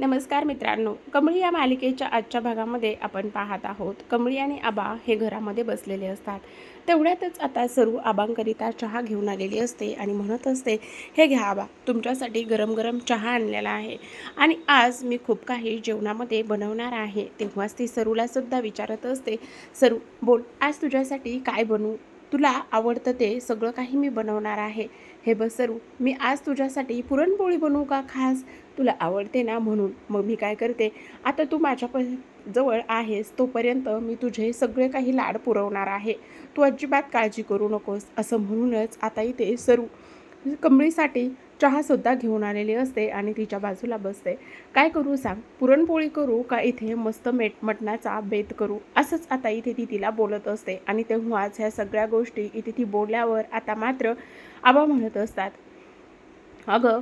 नमस्कार मित्रांनो कमळी या मालिकेच्या आजच्या भागामध्ये आपण पाहत आहोत. कमळी आणि आबा हे घरामध्ये बसलेले असतात. तेवढ्यातच आता सरू आबांकरिता चहा घेऊन आलेली असते आणि म्हणत असते हे घ्या आबा तुमच्यासाठी गरम गरम चहा आणलेला आहे. आणि आज मी खूप काही जेवणामध्ये बनवणार आहे. तेव्हाच ती सरूला सुद्धा विचारत असते सरू बोल आज तुझ्यासाठी काय बनवू? तुला आवडतं ते सगळं काही मी बनवणार आहे. हे बसरू सरू मी आज तुझ्यासाठी पुरणपोळी बनवू का खास? तुला आवडते ना म्हणून. मग मी काय करते आता तू माझ्या प जवळ आहेस तोपर्यंत मी तुझे सगळे काही लाड पुरवणार आहे. तू अजिबात काळजी करू नकोस असं म्हणूनच आता इथे सरू कमळीसाठी चहासुद्धा घेऊन आलेली असते आणि तिच्या बाजूला बसते. काय करू सांग? पुरणपोळी करू का इथे मस्त मेट मटणाचा बेत करू? असंच आता इथे ती तिला बोलत असते आणि तेव्हाच ह्या सगळ्या गोष्टी इथे ती बोलल्यावर आता मात्र आबा म्हणत असतात अगं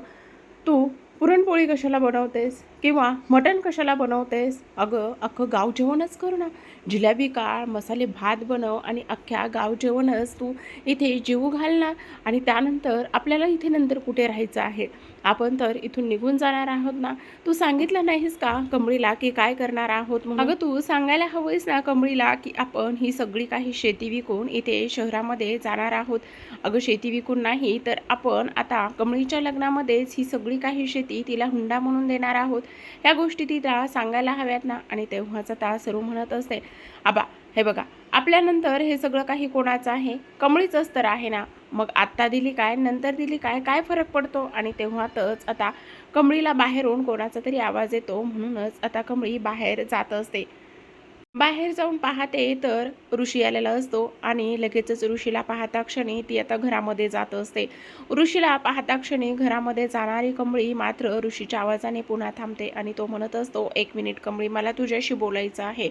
तू पुरणपोळी कशाला बनवतेस? किंवा मटण कशाला बनवतेस? अगं अख्खं गाव जेवणच कर ना. जिलेबी काळ मसाले भात बनव आणि अख्ख्या गाव जेवणच तू इथे जीव घाल ना. आणि त्यानंतर आपल्याला इथे नंतर कुठे राहायचं आहे? आपण तर इथून निघून जाणार आहोत ना. तू सांगितलं नाहीस का कमळीला की काय करणार आहोत अगं तू सांगायला हवंयस ना कमळीला की आपण ही सगळी काही शेती विकून इथे शहरामध्ये जाणार आहोत. अगं शेती विकून नाही तर आपण आता कमळीच्या लग्नामध्येच ही सगळी काही शेती तिला हुंडा म्हणून देणार आहोत. या गोष्टी तिला सांगायला हव्यात ना. आणि तेव्हाचा तास सरू म्हणत असते आबा हे बघा आपल्यानंतर हे सगळं काही कोणाचं आहे? कमळीचंच तर आहे ना. मग आत्ता दिली काय? नंतर दिली काय? काय फरक पडतो? आणि तेव्हातच आता कमळीला बाहेरून कोणाचा तरी आवाज येतो. म्हणूनच आता कमळी बाहेर जात असते. बाहेर जाऊन पाहते तर ऋषी आलेला असतो आणि लगेचच ऋषीला पाहता क्षणी ती आता घरामध्ये जात असते. ऋषीला पाहता क्षणी घरामध्ये जाणारी कंबळी मात्र ऋषीच्या आवाजाने पुन्हा थांबते आणि तो म्हणत असतो एक मिनिट कंबळी मला तुझ्याशी बोलायचं आहे.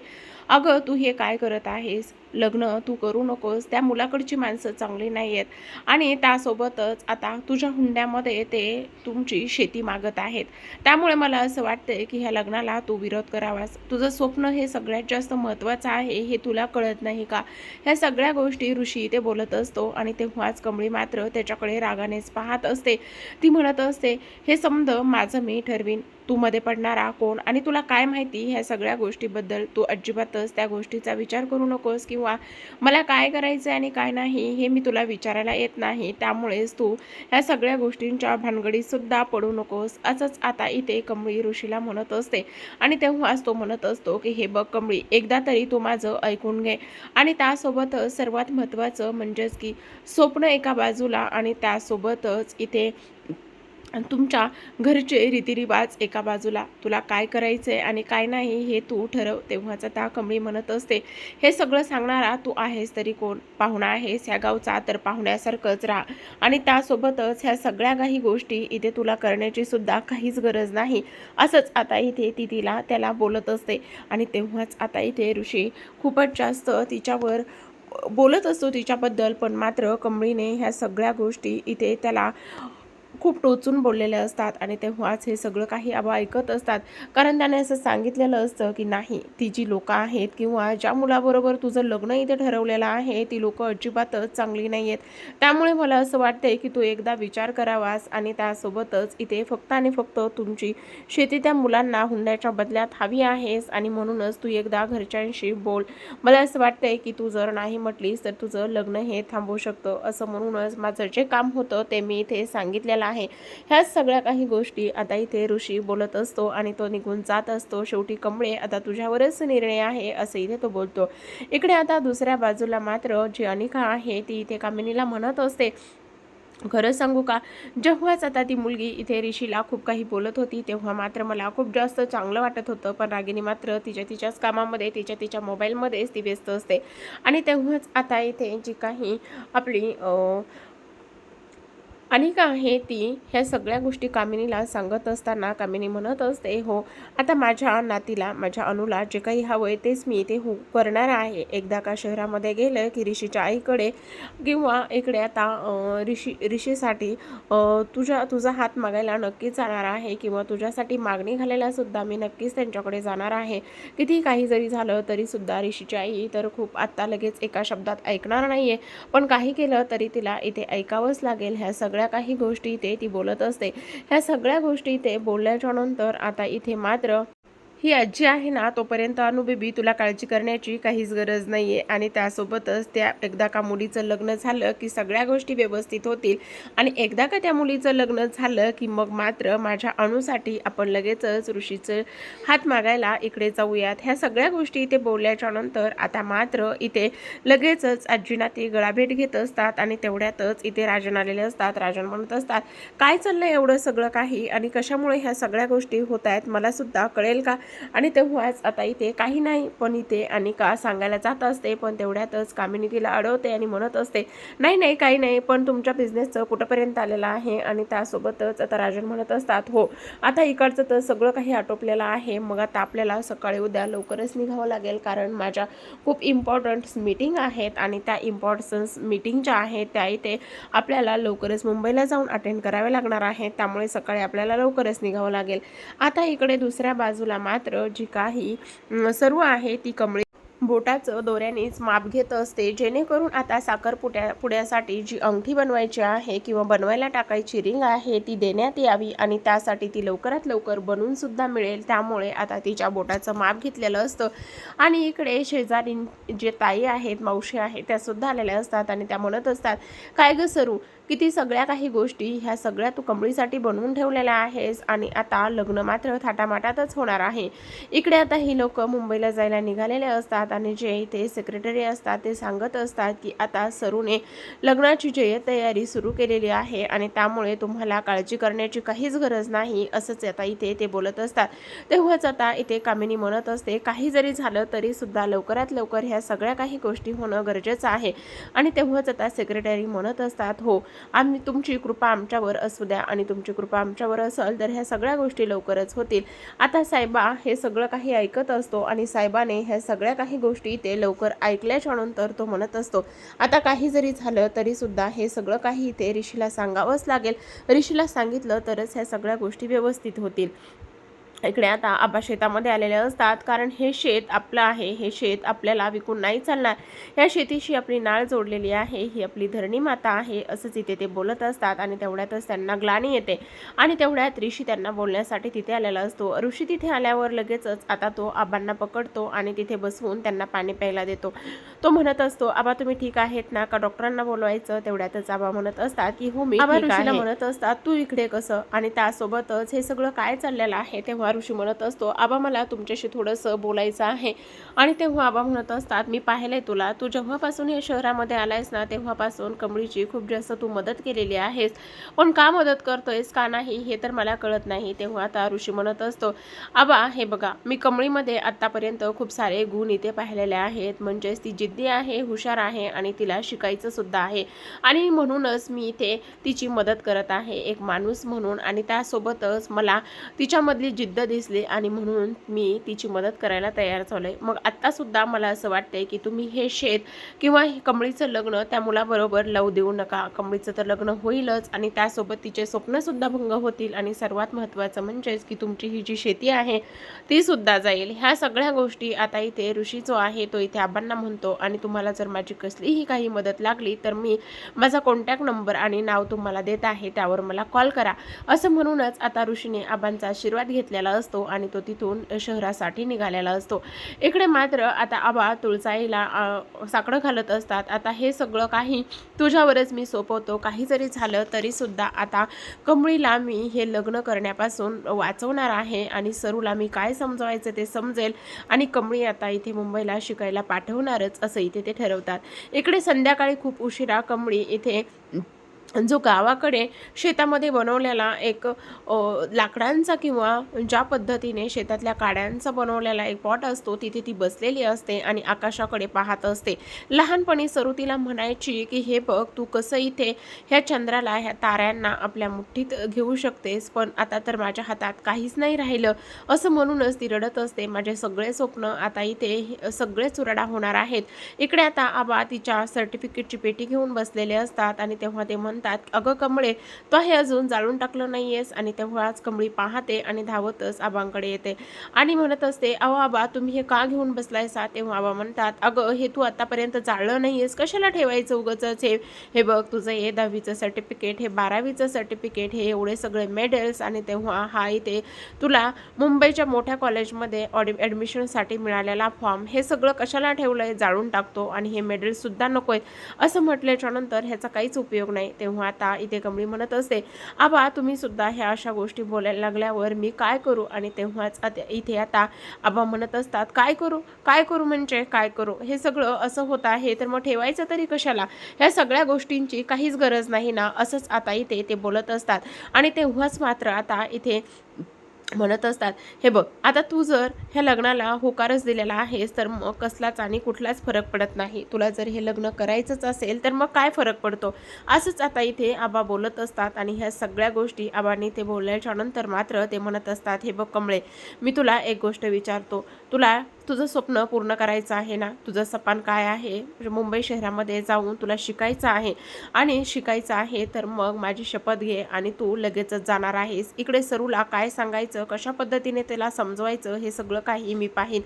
अगं तू हे काय करत आहेस? लग्न तू करू नकोस त्या मुलाकडची माणसं चांगली नाही आहेत आणि त्यासोबतच आता तुझ्या हुंड्यामध्ये ते तुमची शेती मागत आहेत. त्यामुळे मला असं वाटतंय की ह्या लग्नाला तू विरोध करावास. तुझं स्वप्न हे सगळ्यात जास्त महत्त्वाचं आहे हे तुला कळत नाही का? ह्या सगळ्या गोष्टी ऋषी ते बोलत असतो आणि तेव्हाच कमळी मात्र त्याच्याकडे रागानेच पाहत असते. ती म्हणत असते हे समज माझं मी ठरवीन. तू मध्ये पडणारा कोण? आणि तुला काय माहिती ह्या सगळ्या गोष्टीबद्दल? तू अजिबातच त्या गोष्टीचा विचार करू नकोस किंवा मला काय करायचं आणि काय नाही हे मी तुला विचारायला येत नाही. त्यामुळेच तू ह्या सगळ्या गोष्टींच्या भानगडीतसुद्धा पडू नकोस. असंच आता इथे कमळी ऋषीला म्हणत असते. आणि तेव्हाच तो म्हणत असतो की हे बघ कमळी एकदा तरी तू माझं ऐकून घे. आणि त्यासोबतच सर्वात महत्त्वाचं म्हणजेच की स्वप्न एका बाजूला आणि त्यासोबतच इथे तुमच्या घरचे रीतिरिवाज एका बाजूला तुला काय करायचं आहे आणि काय नाही हे तू ठरव तेव्हाच त्या कमळी म्हणत असते. हे सगळं सांगणारा तू आहेस तरी कोण? पाहुणा आहेस ह्या गावचा तर पाहुण्यासारखंच राहा. आणि त्यासोबतच ह्या सगळ्या काही गोष्टी इथे तुला करण्याची सुद्धा काहीच गरज नाही. असंच आता इथे ती तिला त्याला बोलत असते. आणि तेव्हाच आता इथे ऋषी खूपच जास्त तिच्यावर बोलत असतो तिच्याबद्दल. पण मात्र कमळीने ह्या सगळ्या गोष्टी इथे त्याला खूप टोचून बोललेले असतात आणि तेव्हाच हे सगळं काही आबा ऐकत असतात. कारण त्याने असं सांगितलेलं असतं की नाही ती जी लोकं आहेत किंवा ज्या मुलाबरोबर तुझं लग्न इथे ठरवलेलं आहे ती लोकं अजिबातच चांगली नाही आहेत त्यामुळे मला असं वाटतंय की तू एकदा विचार करावास आणि त्यासोबतच इथे फक्त आणि फक्त तुमची शेती त्या मुलांना हुंड्याच्या बदल्यात हवी आहेस आणि म्हणूनच तू एकदा घरच्यांशी बोल. मला असं वाटतंय की तू जर नाही म्हटलीस तर तुझं लग्न हे थांबवू शकतं. असं म्हणूनच माझं जे काम होतं ते मी इथे सांगितलेलं आहे. आहे. ह्याच सगळ्या काही गोष्टी आता इथे ऋषी बोलत असतो आणि तो निघून जात असतो. शेवटी कमळे आता तुझ्यावरच निर्णय आहे असं इथे तो बोलतो. इकडे आता दुसऱ्या बाजूला मात्र जी अनिका आहे ती इथे कामिनीला म्हणत असते खरं सांगू का? जेव्हाच आता ती मुलगी इथे ऋषीला खूप काही बोलत होती तेव्हा मात्र मला खूप जास्त चांगलं वाटत होतं. पण रागिनी मात्र तिच्या तिच्याच कामामध्ये तिच्या तिच्या मोबाईलमध्येच ती व्यस्त असते. आणि तेव्हाच आता इथे जी काही आपली अनिका आहे ती? ह्या सगळ्या गोष्टी कामिनीला सांगत असताना कामिनी म्हणत असते हो आता माझ्या नातीला माझ्या अनुला जे काही हवं आहे तेच मी इथे हो करणार आहे. एकदा का शहरामध्ये गेलं की ऋषीच्या आईकडे किंवा इकडे आता ऋषी ऋषीसाठी तुझ्या तुझा हात मागायला नक्कीच जाणार आहे किंवा तुझ्यासाठी मागणी घालायला सुद्धा मी नक्कीच त्यांच्याकडे जाणार आहे. किती काही जरी झालं तरीसुद्धा ऋषीची आई तर खूप आत्ता लगेच एका शब्दात ऐकणार नाही आहे पण काही केलं तरी तिला इथे ऐकावंच लागेल. ह्या सगळ्या सगळ्या काही गोष्टी इथे ती बोलत असते. ह्या सगळ्या गोष्टी इथे बोलल्याच्या नंतर आता इथे मात्र ही आजी आहे ना तोपर्यंत अनुबेबी तुला काळजी करण्याची काहीच गरज नाही आहे आणि त्यासोबतच त्या एकदा का मुलीचं लग्न झालं की सगळ्या गोष्टी व्यवस्थित होतील. आणि एकदा का त्या मुलीचं लग्न झालं की मग मात्र माझ्या अणूसाठी आपण लगेचच ऋषीचं हात मागायला इकडे जाऊयात. ह्या सगळ्या गोष्टी इथे बोलल्याच्या नंतर आता मात्र इथे लगेचच आजीना ती गळाभेट घेत असतात आणि तेवढ्यातच इथे राजन आलेले असतात. राजन म्हणत असतात काय चाललंय एवढं सगळं काही? आणि कशामुळे ह्या सगळ्या गोष्टी होत आहेत? मलासुद्धा कळेल का? आणि तेव्हाच आता इथे काही नाही पण इथे अनिका सांगायला जात असते पण तेवढ्यातच कामिनी तिला अडवते आणि म्हणत असते नाही नाही काही नाही पण तुमच्या बिझनेसचं कुठंपर्यंत आलेलं आहे? आणि त्यासोबतच आता राजन म्हणत असतात हो आता इकडचं तर सगळं काही आटोपलेलं आहे मग आता आपल्याला सकाळी उद्या लवकरच निघावं लागेल कारण माझ्या खूप इम्पॉर्टंट मीटिंग आहेत आणि त्या इम्पॉर्टन्स मीटिंग ज्या आहेत त्या इथे आपल्याला लवकरच मुंबईला जाऊन अटेंड करावे लागणार आहे त्यामुळे सकाळी आपल्याला लवकरच निघावं लागेल. आता इकडे दुसऱ्या बाजूला मात्र जी काही सर्व आहे ती कमळी बोटाचं दोऱ्यानेच माप घेत असते. जेणेकरून आता साखरपुड्या पुड्यासाठी जी अंगठी बनवायची आहे किंवा बनवायला टाकायची रिंग आहे ती देण्यात यावी आणि त्यासाठी ती लवकरात लवकर बनवून सुद्धा मिळेल. त्यामुळे आता तिच्या बोटाचं माप घेतलेलं असतं. आणि इकडे शेजारी जे ताई आहेत मावशी आहेत त्या सुद्धा आलेल्या असतात आणि त्या म्हणत असतात काय ग सरू की ती सगळ्या काही गोष्टी ह्या सगळ्या तू कमळीसाठी बनवून ठेवलेल्या आहेस आणि आता लग्न मात्र थाटामाटातच होणार आहे. इकडे आता ही लोक मुंबईला जायला निघालेले असतात आणि जे इथे सेक्रेटरी असतात ते सांगत असतात की आता सरूने लग्नाची जे तयारी सुरू केलेली आहे आणि त्यामुळे तुम्हाला काळजी करण्याची काहीच गरज नाही असंच आता इथे ते बोलत असतात. तेव्हाच आता इथे कामिनी म्हणत असते काही जरी झालं तरी सुद्धा लवकरात लवकर ह्या सगळ्या काही गोष्टी होणं गरजेचं आहे. आणि तेव्हाच आता सेक्रेटरी म्हणत असतात हो आम्ही तुमची कृपा आमच्यावर असू द्या आणि तुमची कृपा आमच्यावर असेल तर ह्या सगळ्या गोष्टी लवकरच होतील. आता साहेबा हे सगळं काही ऐकत असतो आणि साहेबाने ह्या सगळ्या काही गोष्टी ते लवकर ऐकल्याच्या नंतर तो म्हणत असतो आता काही जरी झालं तरीसुद्धा हे सगळं काही ते ऋषीला सांगावंच लागेल. ऋषीला सांगितलं तरच ह्या सगळ्या गोष्टी व्यवस्थित होतील. इकडे आता आबा शेतामध्ये आलेले असतात. कारण हे शेत आपलं आहे. हे शेत आपल्याला विकून नाही चालणार. ह्या शेतीशी आपली नाळ जोडलेली आहे. ही आपली धरणी माता आहे असंच इथे ते बोलत असतात आणि तेवढ्यातच त्यांना ग्लानी येते. आणि तेवढ्यात ऋषी त्यांना बोलण्यासाठी तिथे आलेला असतो. ऋषी तिथे आल्यावर लगेचच आता तो आबांना पकडतो आणि तिथे बसवून त्यांना पाणी प्यायला देतो. तो म्हणत असतो आबा तुम्ही ठीक आहेत ना? का डॉक्टरांना बोलवायचं? तेवढ्यातच आबा म्हणत असतात की हो मी आबा ऋषीला म्हणत असतात तू इकडे कसं? आणि त्यासोबतच हे सगळं काय चाललेलं आहे तेव्हा ऋषी म्हणत असतो आबा मला तुमच्याशी थोडंसं बोलायचं आहे. आणि तेव्हा आबा म्हणत असतात मी पाहिलंय तुला. तू जेव्हापासून या शहरामध्ये आलायस ना तेव्हापासून कमळीची खूप जास्त तू मदत केलेली आहेस. पण का मदत करतोयस? का नाही? हे तर मला कळत नाही. तेव्हा आता ऋषी म्हणत असतो आबा हे बघा मी कमळीमध्ये आत्तापर्यंत खूप सारे गुण इथे पाहिलेले आहेत. म्हणजेच ती जिद्दी आहे हुशार आहे आणि तिला शिकायचं सुद्धा आहे. आणि म्हणूनच मी इथे तिची मदत करत आहे. एक माणूस म्हणून आणि त्यासोबतच मला तिच्यामधली जिद्द दिसली आणि म्हणून मी तिची मदत करायला तयार झालोय. मग आत्तासुद्धा मला असं वाटतंय की तुम्ही हे शेत किंवा हे कमळीचं लग्न त्या मुलाबरोबर लावू देऊ नका. कमळीचं तर लग्न होईलच आणि त्यासोबत तिचे स्वप्नसुद्धा भंग होतील आणि सर्वात महत्त्वाचं म्हणजेच की तुमची ही जी शेती आहे ती सुद्धा जाईल. ह्या सगळ्या गोष्टी आता इथे ऋषी जो आहे तो इथे आबांना म्हणतो आणि तुम्हाला जर माझी कसलीही काही मदत लागली तर मी माझा कॉन्टॅक्ट नंबर आणि नाव तुम्हाला देत आहे त्यावर मला कॉल करा. असं म्हणूनच आता ऋषीने आबांचा आशीर्वाद घेतलेला असतो आणि तो तिथून शहरासाठी निघालेला असतो. इकडे मात्र आता आबा तुळसाईला साकडं घालत असतात. आता हे सगळं काही तुझ्यावरच मी सोपवतो. काही जरी झालं तरीसुद्धा आता कमळीला मी हे लग्न करण्यापासून वाचवणार आहे आणि सरूला मी काय समजवायचं ते समजेल आणि कमळी आता इथे मुंबईला शिकायला पाठवणारच असं इथे ते ठरवतात. इकडे संध्याकाळी खूप उशिरा कमळी इथे जो गावाकडे शेतामध्ये बनवलेला एक लाकडांचा किंवा ज्या पद्धतीने शेतातल्या काड्यांचा बनवलेला एक पॉट असतो तिथे ती बसलेली असते आणि आकाशाकडे पाहत असते. लहानपणी सरू तिला म्हणायची की हे बघ तू कसं इथे ह्या चंद्राला ह्या ताऱ्यांना आपल्या मुठ्ठीत घेऊ शकतेस पण आता तर माझ्या हातात काहीच नाही राहिलं. असं म्हणूनच ती रडत असते. माझे सगळे स्वप्न आता इथे सगळे चुरडा होणार आहेत. इकडे आता आबा तिच्या सर्टिफिकेटची पेटी घेऊन बसलेले असतात आणि तेव्हा ते म्हणतात म्हणतात अगं कमळे तो हे अजून जाळून टाकलं नाही आहेस आणि तेव्हाच कमळी पाहते आणि धावतच आबांकडे येते. आणि म्हणत असते अहो आबा तुम्ही हे का घेऊन बसलायसा तेव्हा आबा म्हणतात अगं हे तू आतापर्यंत जाळलं नाही आहेस कशाला ठेवायचं उगच हे? हे बघ तुझं हे दहावीचं सर्टिफिकेट हे बारावीचं सर्टिफिकेट हे एवढे सगळे मेडल्स आणि तेव्हा हा इथे तुला मुंबईच्या मोठ्या कॉलेजमध्ये ऑडि ॲडमिशनसाठी मिळालेला फॉर्म हे सगळं कशाला ठेवलं आहे जाळून टाकतो आणि हे मेडल्ससुद्धा नको आहेत असं म्हटल्याच्या नंतर ह्याचा काहीच उपयोग नाही. तेव्हा आता इथे कमळी म्हणत असते आबा तुम्ही सुद्धा ह्या अशा गोष्टी बोलायला लागल्यावर मी काय करू? आणि तेव्हाच आता इथे आता आबा म्हणत असतात काय करू? काय करू म्हणजे काय करू? हे सगळं असं होत आहे तर मग ठेवायचं तरी कशाला? ह्या सगळ्या गोष्टींची काहीच गरज नाही ना? असंच आता इथे ते बोलत असतात. आणि तेव्हाच मात्र आता इथे म्हणत असतात हे बघ आता तू जर ह्या लग्नाला होकारच दिलेला आहेस तर मग कसलाच आणि कुठलाच फरक पडत नाही. तुला जर हे लग्न करायचंच असेल तर मग काय फरक पडतो? असंच आता इथे आबा बोलत असतात आणि ह्या सगळ्या गोष्टी आबांनी ते बोलल्याच्या नंतर मात्र ते म्हणत असतात हे बघ कमळे मी तुला एक गोष्ट विचारतो. तुला तुझं स्वप्न पूर्ण करायचं आहे ना? तुझं सपान काय आहे? म्हणजे मुंबई शहरामध्ये जाऊन तुला शिकायचं आहे. आणि शिकायचं आहे तर मग माझी शपथ घे आणि तू लगेचच जाणार आहेस. इकडे सरूला काय सांगायचं? कशा पद्धतीने त्याला समजवायचं? हे सगळं काही मी पाहीन.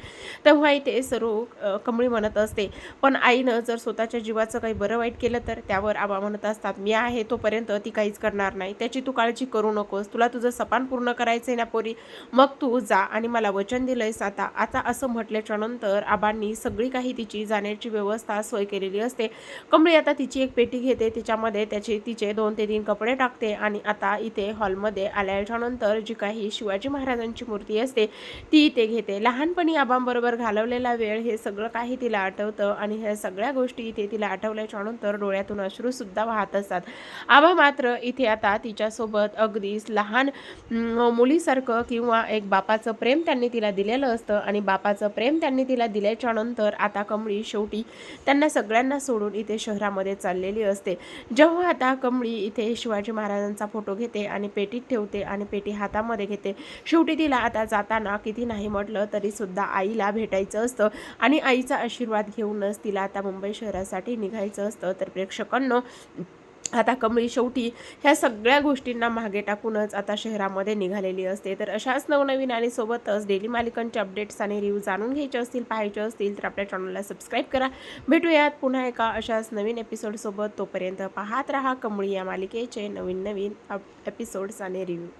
तेव्हा इथे सरू कमळी म्हणत असते पण आईनं जर स्वतःच्या जीवाचं काही बरं वाईट केलं तर त्यावर आबा म्हणत असतात मी आहे तोपर्यंत ती काहीच करणार नाही. त्याची तू काळजी करू नकोस. तुला तुझं सपान पूर्ण करायचं आहे ना पोरी? मग तू जा आणि मला वचन दिलंयस आता. आता असं म्हट म्हटल्याच्या नंतर आबांनी सगळी काही तिची जाण्याची व्यवस्था सोय केलेली असते. कमळी आता तिची एक पेटी घेते तिच्यामध्ये त्याचे तिचे दोन ते तीन कपडे टाकते आणि आता इथे हॉलमध्ये आल्याच्यानंतर जी काही शिवाजी महाराजांची मूर्ती असते ती इथे घेते. लहानपणी आबांबरोबर घालवलेला वेळ हे सगळं काही तिला आठवतं आणि ह्या सगळ्या गोष्टी इथे तिला आठवल्याच्या नंतर डोळ्यातून अश्रूसुद्धा वाहत असतात. आबा मात्र इथे आता तिच्यासोबत अगदीच लहान मुलीसारखं किंवा एक बापाचं प्रेम त्यांनी तिला दिलेलं असतं आणि बापाचं प्रेम त्यांनी तिला दिल्याच्या नंतर आता कमळी शेवटी त्यांना सगळ्यांना सोडून इथे शहरामध्ये चाललेली असते. जेव्हा आता कमळी इथे शिवाजी महाराजांचा फोटो घेते आणि पेटीत ठेवते आणि पेटी हातामध्ये घेते शेवटी तिला आता जाताना किती नाही म्हटलं तरी सुद्धा आईला भेटायचं असतं आणि आईचा आशीर्वाद घेऊनच तिला आता मुंबई शहरासाठी निघायचं असतं. तर प्रेक्षकांना आता कमळी शेवटी ह्या सगळ्या गोष्टींना मागे टाकूनच आता शहरामध्ये निघालेली असते. तर अशाच नवनवीन आणि सोबतच डेली मालिकांचे अपडेट्स आणि रिव्ह्यू जाणून घ्यायचे असतील पाहायचे असतील तर आपल्या चॅनलला सबस्क्राईब करा. भेटूयात पुन्हा एका अशाच नवीन एपिसोडसोबत तोपर्यंत पाहत राहा कमळी या मालिकेचे नवीन नवीन अप एपिसोड्स आणि रिव्ह्यू